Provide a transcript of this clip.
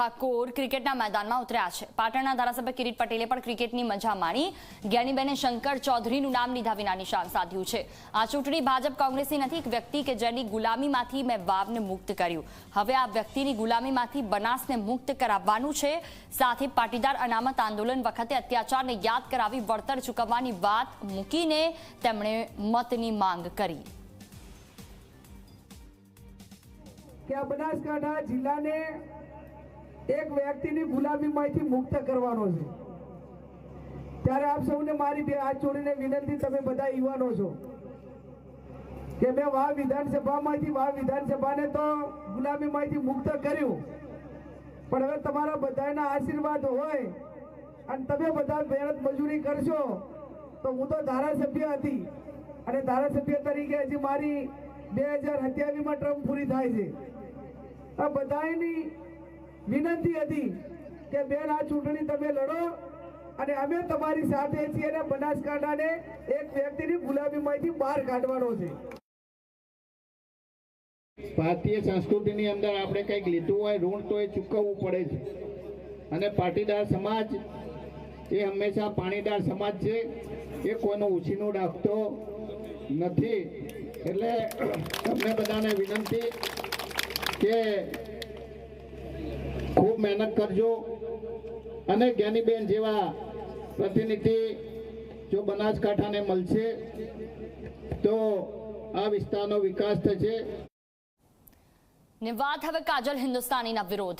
ઠાકોર ક્રિકેટના મેદાનમાં ઉતર્યા છે. પાટણના ધારાસભ્ય કિરીટ પટેલે પણ ક્રિકેટની મજા માણી. જ્ઞાનીબેને શંકર ચૌધરીનું નામ લીધા વિના નિશાન સાધ્યું છે. આ ચૂંટણી ભાજપ કોંગ્રેસની નથી, એક વ્યક્તિ કે જેની ગુલામીમાંથી મેં વાવને મુક્ત કર્યું. હવે આ વ્યક્તિની ગુલામીમાંથી બનાસને મુક્ત કરાવવાનું છે. સાથે પાટીદાર અનામત આંદોલન વખતે અત્યાચારને યાદ કરાવી વળતર ચૂકવવાની વાત મૂકીને તેમણે મતની માંગ કરી. કે બનાસકાંઠા જિલ્લાને એક વ્યક્તિની ગુલામીમાંથી મુક્ત કરવાનો છે. ત્યારે આપ સૌને મારી બે હાથ જોડીને વિનંતી, તમે બધા યુવાનો છો કે મેં વાહ વિધાનસભામાંથી વાહ વિધાનસભાને તો ગુલામીમાંથી મુક્ત કર્યું. પણ હવે તમારા બધાના આશીર્વાદ હોય અને તમે બધા મહેનત મજૂરી કરશો, તો હું તો ધારાસભ્ય હતી. અને ધારાસભ્ય તરીકે હજી મારી બે હજાર સત્યાવીસમાં ટર્મ પૂરી થાય છે. આ બધાની વિનંતી હતી કે બેન આ ચૂંટણી તમે લડો અને અમે તમારી સાથે છીએ અને બનાસકાંઠાને એક વ્યક્તિની ગુલાબીમાંથી બહાર કાઢવાનો છે. ભારતીય સંસ્કૃતિની અંદર આપણે કંઈક લીધું હોય, ઋણ તો એ ચૂકવવું પડે છે અને પાટીદાર સમાજ એ હંમેશા પાણીદાર સમાજ છે. એ કોઈનો ઉછીનું રાખતો નથી. એટલે તમને બધાને વિનંતી કે મહેનત કરજો. અને જ્ઞાનીબેન જેવા પ્રતિનિધિ જો બનાસકાંઠાને મળશે, તો આ વિસ્તારનો વિકાસ થશે. ને વાત હવે કાજલ હિન્દુસ્તાનીના વિરોધ